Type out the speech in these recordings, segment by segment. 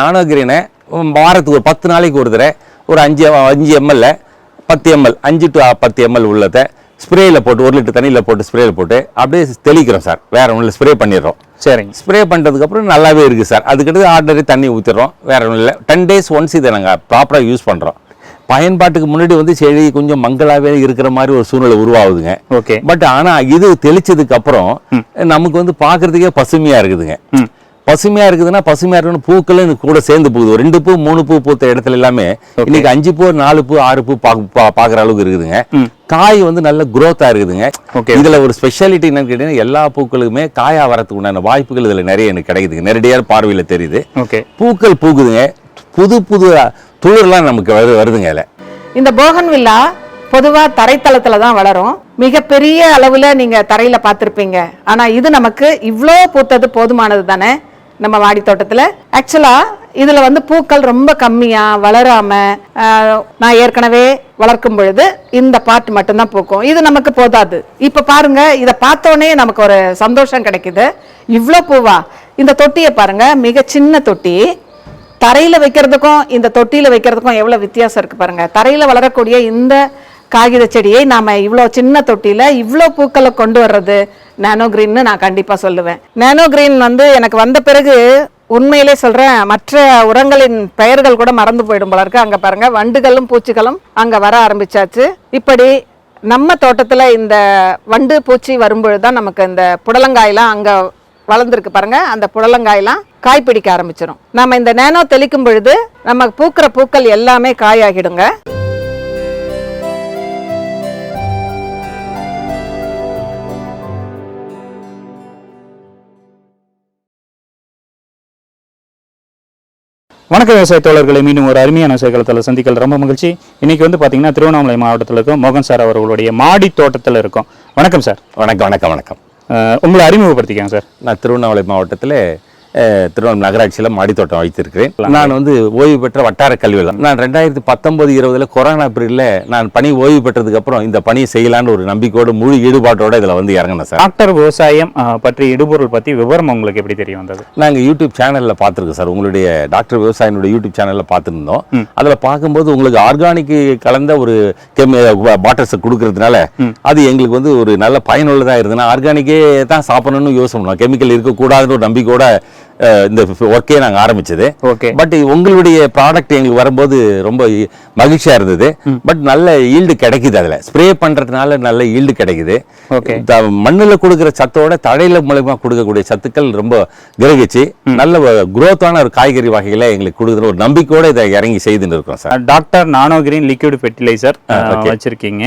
நானோ கிரீனை வாரத்துக்கு ஒரு பத்து நாளைக்கு ஒரு தடவை ஒரு அஞ்சு அஞ்சு எம்எல்ல பத்து எம்எல் அஞ்சு டு பத்து எம்எல் உள்ளதை ஸ்ப்ரேயில் போட்டு ஒரு லிட்டர் தண்ணியில் போட்டு ஸ்ப்ரேயில் போட்டு அப்படியே தெளிக்கிறோம் சார். வேற ஒன்றும் ஸ்ப்ரே பண்ணிடுறோம். சரிங்க. ஸ்ப்ரே பண்ணுறதுக்கப்புறம் நல்லாவே இருக்குது சார். அதுக்கடுத்து ஆர்டினரி தண்ணி ஊற்றிடுறோம் வேற ஒன்றும் இல்லை டென் டேஸ் ஒன்ஸ் இதை நாங்கள் ப்ராப்பராக யூஸ் பண்ணுறோம் பயன்பாட்டுக்கு முன்னாடி வந்து செடி கொஞ்சம் மங்களாவே இருக்கிற மாதிரி ஒரு சூழ்நிலை உருவாகுதுங்க. ஓகே. பட் ஆனா இது தெளிச்சதுக்கு அப்புறம் நமக்கு வந்து பார்க்கிறதுக்கே பசுமையா இருக்குதுங்க. ம் பசுமையா இருக்குதுன்னா பசுமையா இருக்கணும் பூக்களும் இது கூட சேர்ந்து போகுது. ரெண்டு பூ மூணு பூ பூத்த இடத்துல எல்லாமே இன்னைக்கு அஞ்சு பூ நாலு பூ ஆறு பூ பா- பாக்குற அளவுக்கு இருக்குதுங்க. காய் வந்து நல்ல குரோத்தா இருக்குதுங்க. Okay. இதுல ஒரு ஸ்பெஷாலிட்டி என்னன்னு கேட்டீங்கன்னா எல்லா பூக்களுக்குமே காயா வரதுக்கு உண்டான வாய்ப்புகள் இதுல நிறைய எனக்கு கிடைக்குதுங்க. நேரடியான பார்வையில தெரியுது. ஓகே பூக்கள் பூக்குதுங்க. புது புது துளிர்லாம் நமக்கு வரு வருதுங்க இதுல. இந்த போகன்வில்லா பொதுவா தரைத்தளத்துல தான் வளரும். மிகப்பெரிய அளவுல நீங்க தரையில பார்த்திருப்பீங்க. ஆனா இது நமக்கு இவ்ளோ பூத்தது போதுமானது தானே? நம்ம வாடி தோட்டத்தில். ஆக்சுவலாக இதில் வந்து பூக்கள் ரொம்ப கம்மியாக வளராமல் நான் ஏற்கனவே வளர்க்கும் பொழுது இந்த பாட்டு மட்டும்தான் பூக்கும். இது நமக்கு போதாது. இப்போ பாருங்க இதை பார்த்தோன்னே நமக்கு ஒரு சந்தோஷம் கிடைக்குது. இவ்வளோ பூவா? இந்த தொட்டியை பாருங்க மிக சின்ன தொட்டி. தரையில் வைக்கிறதுக்கும் இந்த தொட்டியில் வைக்கிறதுக்கும் எவ்வளோ வித்தியாசம் இருக்கு பாருங்க. தரையில் வளரக்கூடிய இந்த காகித செடியை நாம இவ்வளோ சின்ன தொட்டியில் இவ்வளோ பூக்களை கொண்டு வர்றது? நானோ கிரீன்னு நான் கண்டிப்பாக சொல்லுவேன். நானோ கிரீன் வந்து எனக்கு வந்த பிறகு உண்மையிலே சொல்கிறேன் மற்ற உரங்களின் பெயர்கள் கூட மறந்து போயிடும் போல இருக்கு. அங்கே பாருங்கள் வண்டுகளும் பூச்சிகளும் அங்கே வர ஆரம்பிச்சாச்சு. இப்படி நம்ம தோட்டத்தில் இந்த வண்டு பூச்சி வரும்பொழுது தான் நமக்கு இந்த புடலங்காயெலாம் அங்கே வளர்ந்துருக்கு பாருங்க. அந்த புடலங்காயெல்லாம் காய் பிடிக்க ஆரம்பிச்சிடும் நம்ம இந்த நேனோ தெளிக்கும் பொழுது நம்ம பூக்கிற பூக்கள் எல்லாமே காயாகிடுங்க. வணக்கம் விவசாய தோழர்களை மீண்டும் ஒரு அருமையான விவசாயத்தில் சந்திக்கல. ரொம்ப மகிழ்ச்சி. இன்னைக்கு வந்து பாத்தீங்கன்னா திருவண்ணாமலை மாவட்டத்தில் இருக்கும் மோகன் சார் அவர்களுடைய மாடி தோட்டத்தில் இருக்கும். வணக்கம் சார். வணக்கம் வணக்கம் வணக்கம். உங்களை அறிமுகப்படுத்திக்கங்க சார். நான் திருவண்ணாமலை மாவட்டத்தில் திருவண்ணாமலை நகராட்சியில் மாடித்தோட்டம் வைத்திருக்கிறேன். நான் வந்து ஓய்வு பெற்ற வட்டார கல்வியில் நான் ரெண்டாயிரத்தி பத்தொன்பது இருபதுல கொரோனா பீரியடில் நான் பணி ஓய்வு பெற்றதுக்கு அப்புறம் இந்த பணியை செய்யலான்னு ஒரு நம்பிக்கையோட முழு ஈடுபாட்டோட இதில் வந்து இறங்கினேன் சார். டாக்டர் விவசாயம் பற்றி இடுபொருள் பத்தி விவரம் உங்களுக்கு எப்படி தெரிய வந்தது? நாங்கள் யூடியூப் சேனலில் பார்த்துருக்கோம் சார். உங்களுடைய டாக்டர் விவசாயினுடைய யூடியூப் சேனலில் பார்த்துருந்தோம். அதில் பார்க்கும்போது உங்களுக்கு ஆர்கானிக் கலந்த ஒரு கெமி பாட்டர்ஸை கொடுக்கறதுனால அது எங்களுக்கு வந்து ஒரு நல்ல பயனுள்ளதாக இருந்ததுன்னா ஆர்கானிக்கே தான் சாப்பிடணும்னு யோசனை. கெமிக்கல் இருக்கக்கூடாதுன்னு ஒரு நம்பிக்கையோட இந்த ஒர்க்கே நாங்கள் ஆரம்பிச்சது. ஓகே பட் உங்களுடைய ப்ராடக்ட் எங்களுக்கு வரும்போது ரொம்ப மகிழ்ச்சியா இருந்தது. பட் நல்ல ஈல்டு கிடைக்குது அதுல. ஸ்ப்ரே பண்றதுனால நல்ல ஈல்டு கிடைக்குது. ஓகே மண்ணுல கொடுக்குற சத்தோட தடையில மூலமா கொடுக்கக்கூடிய சத்துக்கள் ரொம்ப கிரகிச்சு நல்ல குரோத்தான ஒரு காய்கறி வகைகளை எங்களுக்கு கொடுக்குற ஒரு நம்பிக்கையோட இதை இறங்கி செய்துன்னு இருக்கோம் sir. Doctor nano green liquid fertiliser. வச்சிருக்கீங்க.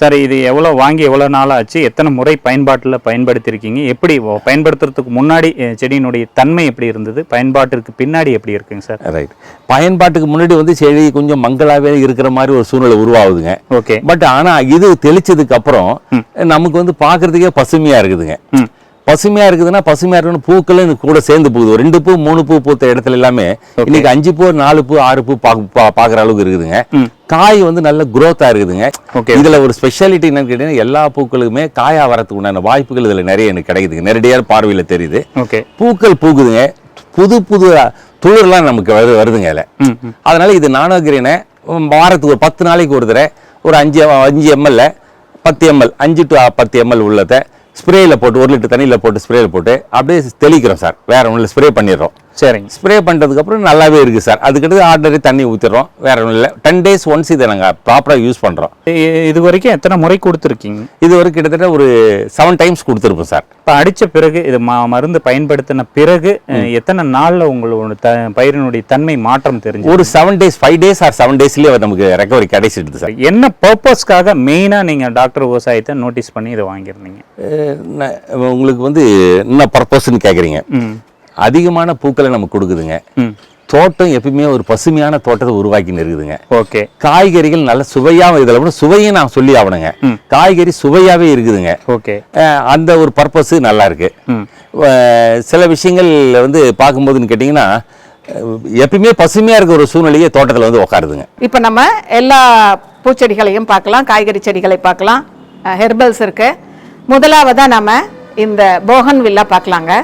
சார் இது எவ்வளோ வாங்கி எவ்வளோ நாள் ஆச்சு? எத்தனை முறை பயன்பாட்டில் பயன்படுத்தியிருக்கீங்க எப்படி பயன்படுத்துறதுக்கு முன்னாடி செடியினுடைய தன்மை எப்படி இருந்தது? பயன்பாட்டிற்கு பின்னாடி எப்படி இருக்குங்க சார்? ரைட் பயன்பாட்டுக்கு முன்னாடி வந்து செடி கொஞ்சம் மங்களாவே இருக்கிற மாதிரி ஒரு சூழ்நிலை உருவாகுதுங்க. ஓகே பட் ஆனா இது தெளிச்சதுக்கு அப்புறம் நமக்கு வந்து பார்க்கிறதுக்கே பசுமையா இருக்குதுங்க. ம் பசுமையா இருக்குதுன்னா பசுமையா இருக்கணும் பூக்களும் இது கூட சேர்ந்து போகுது. ரெண்டு பூ மூணு பூ பூத்த இடத்துல எல்லாமே இன்னைக்கு அஞ்சு பூ நாலு பூ ஆறு பூ பா- பாக்குற அளவுக்கு இருக்குதுங்க. காய் வந்து நல்ல குரோத்தா இருக்குதுங்க. Okay. இதுல ஒரு ஸ்பெஷாலிட்டி என்னன்னு கேட்டீங்கன்னா எல்லா பூக்களுக்குமே காயா வரதுக்கு உண்டான வாய்ப்புகள் இதுல நிறைய எனக்கு கிடைக்குதுங்க. நேரடியான பார்வையில தெரியுது. ஓகே பூக்கள் பூக்குதுங்க. புது புது துளிர்லாம் நமக்கு வரு வருதுங்க ம் அதனால இது நானோ கிரீனை வாரத்துக்கு ஒரு பத்து நாளைக்கு ஒரு தடவை ஒரு அஞ்சு அஞ்சு எம்எல்ல பத்து எம்எல் அஞ்சு டு பத்து எம்எல் உள்ளதை ஸ்ப்ரேயில் போட்டு ஒரு லிட்டர் தண்ணியில் போட்டு ஸ்ப்ரேயில் போட்டு அப்படியே தெளிக்கிறோம் சார். வேற ஒன்றும் ஸ்ப்ரே பண்ணிடுறோம். சரிங்க. ஸ்ப்ரே பண்ணுறதுக்கப்புறம் நல்லாவே இருக்குது சார் அதுக்கடுத்து ஆர்டினரி தண்ணி ஊற்றிடுறோம் வேற ஒன்றும் இல்லை. டென் டேஸ் ஒன்ஸ் இதை நாங்கள் ப்ராப்பராக யூஸ் பண்ணுறோம் இது வரைக்கும் எத்தனை முறை கொடுத்துருக்கீங்க? இது ஒரு கிட்டத்தட்ட ஒரு செவன் டைம்ஸ் கொடுத்துருப்போம் சார் இப்போ அடிச்ச பிறகு இது ம- மருந்து பயன்படுத்தின பிறகு எத்தனை நாள்ல உங்களோட த பயிரினுடைய தன்மை மாற்றம் தெரிஞ்சு ஒரு seven days five days or seven டேஸ்லேயே நமக்கு ரெக்கவரி கிடைச்சிடுது சார் என்ன பர்பஸ்க்காக மெயினா நீங்க டாக்டர் விவசாயத்தை நோட்டீஸ் பண்ணி இதை வாங்கியிருந்தீங்க? உங்களுக்கு வந்து என்ன பர்பஸ்ன்னு கேட்குறீங்க அதிகமான பூக்களை நமக்கு கொடுக்குதுங்க. தோட்டம் எப்பயுமே ஒரு பசுமையான தோட்டத்தை உருவாக்கின்னு இருக்குதுங்க ஓகே. காய்கறிகள் நல்ல சுவையாகவும் இதில் கூட சுவையும் நான் சொல்லி ஆகணுங்க. காய்கறி சுவையாவே இருக்குதுங்க. ஓகே. அந்த ஒரு பர்பஸ் நல்லா இருக்கு. சில விஷயங்கள் வந்து பார்க்கும்போதுன்னு கேட்டிங்கன்னா எப்பயுமே பசுமையா இருக்க ஒரு சூழ்நிலையே தோட்டத்தில் வந்து உட்காருதுங்க இப்போ நம்ம எல்லா பூச்செடிகளையும் பார்க்கலாம் காய்கறி செடிகளை பார்க்கலாம். ஹெர்பல்ஸ் இருக்கு. முதலாவதா நம்ம இந்த போகன் வில்லா பார்க்கலாங்க.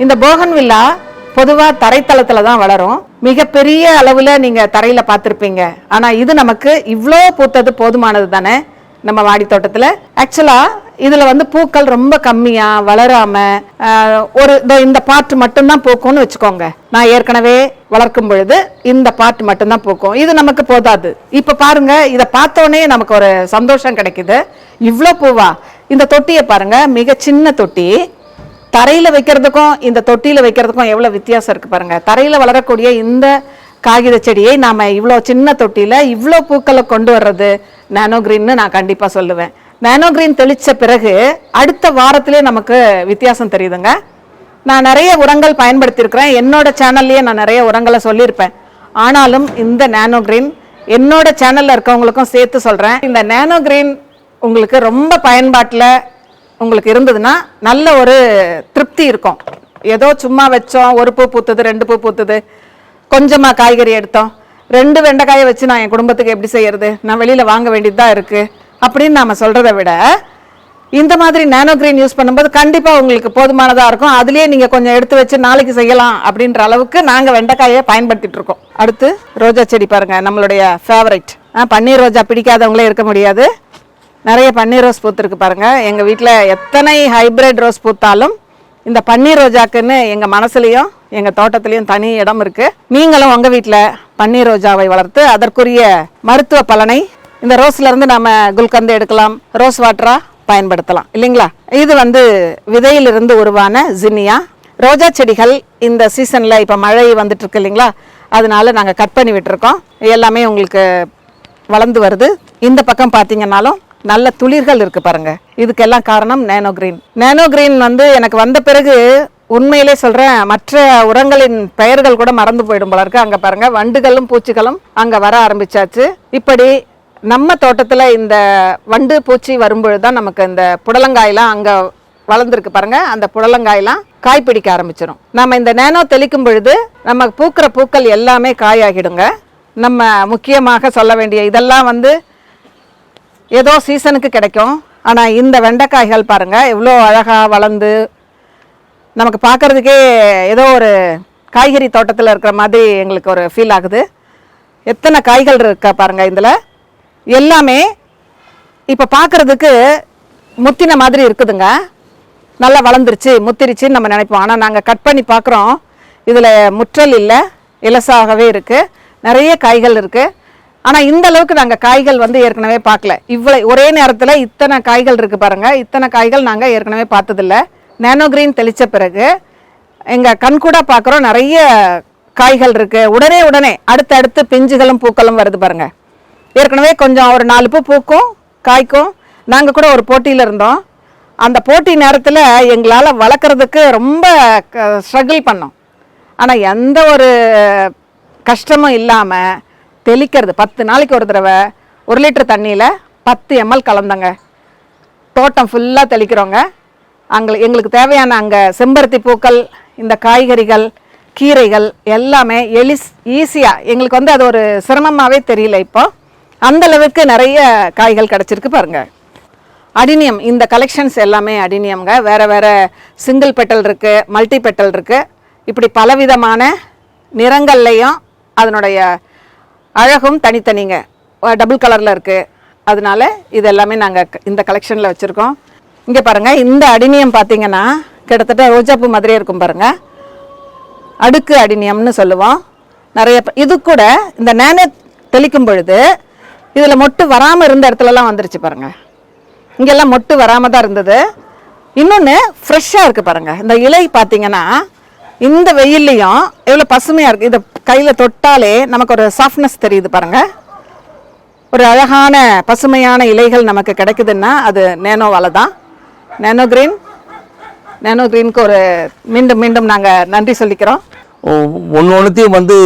இந்த போகன் வில்லா பொதுவாக தரைத்தளத்தில் தான் வளரும். மிகப்பெரிய அளவில் நீங்கள் தரையில் பார்த்துருப்பீங்க. ஆனால் இது நமக்கு இவ்வளோ பூத்தது போதுமானது தானே நம்ம வாடி தோட்டத்தில்? ஆக்சுவலாக இதில் வந்து பூக்கள் ரொம்ப கம்மியாக வளராமல் ஒரு இந்த பாட்டு மட்டும்தான் பூக்கும்னு வச்சுக்கோங்க. நான் ஏற்கனவே வளர்க்கும் பொழுது இந்த பாட்டு மட்டும்தான் பூக்கும். இது நமக்கு போதாது. இப்போ பாருங்கள் இதை பார்த்தோன்னே நமக்கு ஒரு சந்தோஷம் கிடைக்குது. இவ்வளோ பூவா? இந்த தொட்டியை பாருங்கள் மிக சின்ன தொட்டி. தரையில் வைக்கிறதுக்கும் இந்த தொட்டியில் வைக்கிறதுக்கும் எவ்வளோ வித்தியாசம் இருக்குது பாருங்கள் தரையில் வளரக்கூடிய இந்த காகித செடியை நாம இவ்வளோ சின்ன தொட்டியில் இவ்வளோ பூக்களை கொண்டு வர்றது நானோ கிரீன்னு நான் கண்டிப்பாக சொல்லுவேன். நானோ கிரீன் பிறகு அடுத்த வாரத்திலே நமக்கு வித்தியாசம் தெரியுதுங்க. நான் நிறைய உரங்கள் பயன்படுத்தியிருக்கிறேன். என்னோட சேனல்லையே நான் நிறைய உரங்களை சொல்லியிருப்பேன். ஆனாலும் இந்த நானோ கிரீன் என்னோட சேனலில் இருக்கவங்களுக்கும் சேர்த்து சொல்கிறேன் இந்த நானோ கிரீன் உங்களுக்கு ரொம்ப பயன்பாட்டில் உங்களுக்கு இருந்ததுன்னா நல்ல ஒரு திருப்தி இருக்கும். ஏதோ சும்மா வச்சோம் ஒரு பூ பூத்துது ரெண்டு பூ பூத்துது. கொஞ்சமாக காய்கறி எடுத்தோம். ரெண்டு வெண்டைக்காயை வச்சு நான் என் குடும்பத்துக்கு எப்படி செய்யறது? நான் வெளியில் வாங்க வேண்டியதுதான் இருக்குது அப்படின்னு நாம் சொல்கிறத விட இந்த மாதிரி நானோ கிரீன் யூஸ் பண்ணும்போது கண்டிப்பாக உங்களுக்கு போதுமானதாக இருக்கும். அதுலேயே நீங்கள் கொஞ்சம் எடுத்து வச்சு நாளைக்கு செய்யலாம் அப்படின்ற அளவுக்கு நாங்கள் வெண்டைக்காயை பயன்படுத்திட்டு இருக்கோம். அடுத்து ரோஜா செடி பாருங்கள் நம்மளுடைய ஃபேவரைட் பன்னீர் ரோஜா பிடிக்காதவங்களே இருக்க முடியாது. நிறைய பன்னீர் ரோஸ் பூத்துருக்கு பாருங்கள் எங்கள் வீட்டில் எத்தனை ஹைபிரிட் ரோஸ் பூத்தாலும் இந்த பன்னீர் ரோஜாக்குன்னு எங்கள் மனசுலேயும் எங்கள் தோட்டத்துலேயும் தனி இடம் இருக்குது நீங்களும் உங்கள் வீட்டில் பன்னீர் ரோஜாவை வளர்த்து அதற்குரிய மருத்துவ பலனை இந்த ரோஸ்லேருந்து நம்ம குல்கந்து எடுக்கலாம் ரோஸ் வாட்டராக பயன்படுத்தலாம். இல்லைங்களா? இது வந்து விதையிலிருந்து உருவான ஜின்னியா. ரோஜா செடிகள் இந்த சீசனில் இப்போ மழை வந்துட்டு இருக்கு இல்லைங்களா? அதனால நாங்கள் கட் பண்ணி விட்டுருக்கோம். எல்லாமே உங்களுக்கு வளர்ந்து வருது. இந்த பக்கம் பார்த்தீங்கன்னாலும் நல்ல துளிர்கள் இருக்குது பாருங்கள் இதுக்கெல்லாம் காரணம் நேனோ கிரீன். நேனோ கிரீன் வந்து எனக்கு வந்த பிறகு உண்மையிலே சொல்கிறேன் மற்ற உரங்களின் பெயர்கள் கூட மறந்து போயிடும் போல இருக்கு. அங்கே பாருங்கள் வண்டுகளும் பூச்சிகளும் அங்கே வர ஆரம்பிச்சாச்சு. இப்படி நம்ம தோட்டத்தில் இந்த வண்டு பூச்சி வரும்பொழுது தான் நமக்கு இந்த புடலங்காயெலாம் அங்கே வளர்ந்துருக்கு பாருங்க. அந்த புடலங்காயெல்லாம் காய் பிடிக்க ஆரம்பிச்சிடும் நம்ம இந்த நேனோ தெளிக்கும் பொழுது நம்ம பூக்கிற பூக்கள் எல்லாமே காயாகிடுங்க. நம்ம முக்கியமாக சொல்ல வேண்டிய இதெல்லாம் வந்து ஏதோ சீசனுக்கு கிடைக்கும். ஆனால் இந்த வெண்டைக்காய்கள் பாருங்கள் எவ்வளோ அழகாக வளர்ந்து நமக்கு பார்க்குறதுக்கே ஏதோ ஒரு காய்கறி தோட்டத்தில் இருக்கிற மாதிரி எங்களுக்கு ஒரு ஃபீல் ஆகுது. எத்தனை காய்கள் இருக்கா பாருங்கள் இதில். எல்லாமே இப்போ பார்க்குறதுக்கு முத்தின மாதிரி இருக்குதுங்க. நல்லா வளர்ந்துருச்சு முத்திருச்சுன்னு நம்ம நினைப்போம். ஆனால் நாங்கள் கட் பண்ணி பார்க்குறோம். இதில் முற்றல் இல்லை இலசாகவே இருக்குது நிறைய காய்கள் இருக்குது ஆனால் இந்த அளவுக்கு நாங்கள் காய்கள் வந்து ஏற்கனவே பார்க்கல. இவ்வளோ ஒரே நேரத்தில் இத்தனை காய்கள் இருக்குது பாருங்கள் இத்தனை காய்கள் நாங்கள் ஏற்கனவே பார்த்ததில்ல. நேனோ கிரீன் தெளித்த பிறகு எங்கள் கண்கூட பார்க்குறோம் நிறைய காய்கள் இருக்குது உடனே உடனே அடுத்தடுத்து பிஞ்சுகளும் பூக்களும் வருது பாருங்கள் ஏற்கனவே கொஞ்சம் ஒரு நாலு பூ பூக்கும் காய்க்கும். நாங்கள் கூட ஒரு போட்டியில் இருந்தோம். அந்த போட்டி நேரத்தில் எங்களால் வளர்க்குறதுக்கு ரொம்ப ஸ்ட்ரகிள் பண்ணோம். ஆனால் எந்த ஒரு கஷ்டமும் இல்லாமல் தெளிக்கிறது. பத்து நாளைக்கு ஒரு தடவை ஒரு லிட்டர் தண்ணியில் பத்து எம்எல் கலந்தங்க. தோட்டம் ஃபுல்லாக தெளிக்கிறோங்க. அங்கே எங்களுக்கு தேவையான அங்கே செம்பருத்தி பூக்கள் இந்த காய்கறிகள் கீரைகள் எல்லாமே எலிஸ் ஈஸியாக எங்களுக்கு வந்து அது ஒரு சிரமமாகவே தெரியல இப்போ. அந்தளவுக்கு நிறைய காய்கள் கிடச்சிருக்கு பாருங்கள் அடினியம் இந்த கலெக்ஷன்ஸ் எல்லாமே அடினியம்ங்க. வேறு வேறு சிங்கிள் பெட்டல் இருக்குது மல்டி பெட்டல் இருக்குது இப்படி பலவிதமான நிறங்கள்லையும் அதனுடைய அழகும் தனித்தனிங்க. டபுள் கலரில் இருக்குது அதனால இது எல்லாமே நாங்கள் இந்த கலெக்ஷனில் வச்சுருக்கோம். இங்கே பாருங்கள் இந்த அடினியம் பார்த்தீங்கன்னா கிட்டத்தட்ட ரோஜாப்பூ மாதிரியே இருக்கும் பாருங்கள் அடுக்கு அடினியம்னு சொல்லுவோம். நிறைய இது கூட இந்த நேனோ தெளிக்கும் பொழுது இதில் மொட்டு வராமல் இருந்த இடத்துலலாம் வந்துருச்சு பாருங்கள் இங்கெல்லாம் மொட்டு வராமல் தான் இருந்தது. இன்னொன்று ஃப்ரெஷ்ஷாக இருக்குது பாருங்கள் இந்த இலை பார்த்தீங்கன்னா இந்த வெயில்லையும் எவ்வளோ பசுமையாக இருக்குது இதை கையில் தொட்டாலே நமக்கு ஒரு சாஃப்ட்னஸ் தெரியுது பாருங்கள் ஒரு அழகான பசுமையான இலைகள் நமக்கு கிடைக்குதுன்னா அது நேனோவால தான் நேனோ கிரீன் நேனோ கிரீனுக்கு ஒரு மீண்டும் மீண்டும் நாங்கள் நன்றி சொல்லிக்கிறோம். ஒன்று ஒன்றுத்தையும் வந்து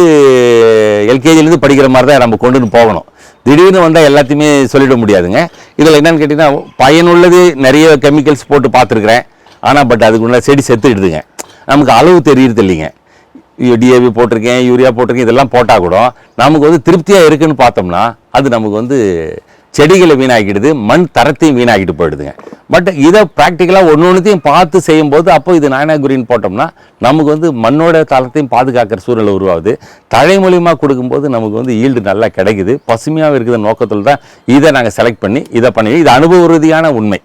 எல்கேஜிலேருந்து படிக்கிற மாதிரி தான் நம்ம கொண்டுன்னு போகணும். திடீர்னு வந்தால் எல்லாத்தையுமே சொல்லிட முடியாதுங்க. இதில் என்னென்னு கேட்டிங்கன்னா பயனுள்ளது நிறைய கெமிக்கல்ஸ் போட்டு பார்த்துருக்குறேன். ஆனால் பட் அதுக்குள்ள செடி செத்துடுதுங்க. நமக்கு அளவு தெரியறது இல்லைங்க. டிஏபி போட்டிருக்கேன் யூரியா போட்டிருக்கேன் இதெல்லாம் போட்டால் கூட நமக்கு வந்து திருப்தியாக இருக்குன்னு பார்த்தோம்னா அது நமக்கு வந்து செடிகளை வீணாக்கிடுது மண் தரத்தையும் வீணாக்கிட்டு போயிடுதுங்க. பட் இதை ப்ராக்டிக்கலாக ஒன்று ஒன்றுத்தையும் பார்த்து செய்யும்போது அப்போ இது நானா குரின்னு போட்டோம்னா நமக்கு வந்து மண்ணோட தரத்தையும் பாதுகாக்கிற சூழல் உருவாகுது. தழை மூலியமாக கொடுக்கும்போது நமக்கு வந்து ஈல்டு நல்லா கிடைக்குது. பசுமையாக இருக்கிற நோக்கத்தில் தான் இதை நாங்கள் செலக்ட் பண்ணி இதை பண்ணி இது அனுபவ உறுதியான உண்மை.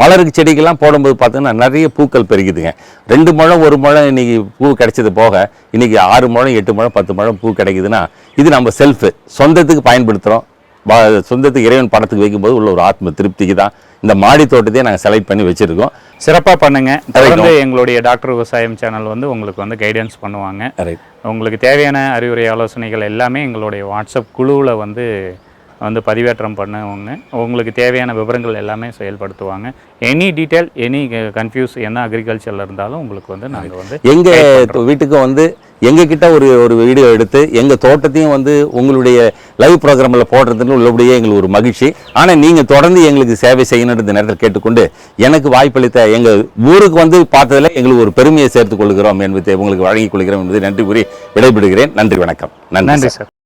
மலருக்கு செடிக்கெல்லாம் போடும்போது பார்த்தீங்கன்னா நிறைய பூக்கள் பெருகுதுங்க. ரெண்டு முழம் ஒரு முழம் இன்னைக்கு பூ கிடைச்சது போக இன்னைக்கு ஆறு முழம் எட்டு முழம் பத்து முழம் பூ கிடைக்குதுன்னா இது நம்ம செல்ஃபு சொந்தத்துக்கு பயன்படுத்துகிறோம் சொந்தத்துக்கு இறைவன் படத்துக்கு வைக்கும்போது உள்ள ஒரு ஆத்ம திருப்திக்கு தான் இந்த மாடி தோட்டத்தையே நாங்கள் செலக்ட் பண்ணி வச்சுருக்கோம். சிறப்பா பண்ணுங்க. தொடர்ந்து எங்களுடைய டாக்டர் விவசாயம் சேனல் வந்து உங்களுக்கு வந்து கைடன்ஸ் பண்ணுவாங்க. உங்களுக்கு தேவையான அறிவுரை ஆலோசனைகள் எல்லாமே எங்களுடைய வாட்ஸ்அப் குழுவில் வந்து வந்து பதிவேற்றம் பண்ணுவாங்க. உங்களுக்கு தேவையான விவரங்கள் எல்லாமே செயல்படுத்துவாங்க. எனி டீட்டெயில் எனி கன்ஃபியூஸ் என்ன அக்ரிகல்ச்சரில் இருந்தாலும் உங்களுக்கு வந்து நாங்கள் வந்து எங்க வீட்டுக்கு வந்து எங்க கிட்ட ஒரு ஒரு வீடியோ எடுத்து எங்க தோட்டத்தையும் வந்து உங்களுடைய லைவ் ப்ரோக்ராம்ல போடுறதுன்னு உள்ளபடியே எங்களுக்கு ஒரு மகிழ்ச்சி. ஆனா நீங்க தொடர்ந்து எங்களுக்கு சேவை செய்யணும் இந்த நேரத்தில் கேட்டுக்கொண்டு எனக்கு வாய்ப்பளித்த எங்க ஊருக்கு வந்து பார்த்ததுல எங்களுக்கு ஒரு பெருமையை சேர்த்துக் கொள்கிறோம் என்பதை உங்களுக்கு வழங்கிக் கொள்கிறோம் என்பதை நன்றி கூறி விடைபெறுகிறேன். நன்றி வணக்கம். நன்றி நன்றி சார்.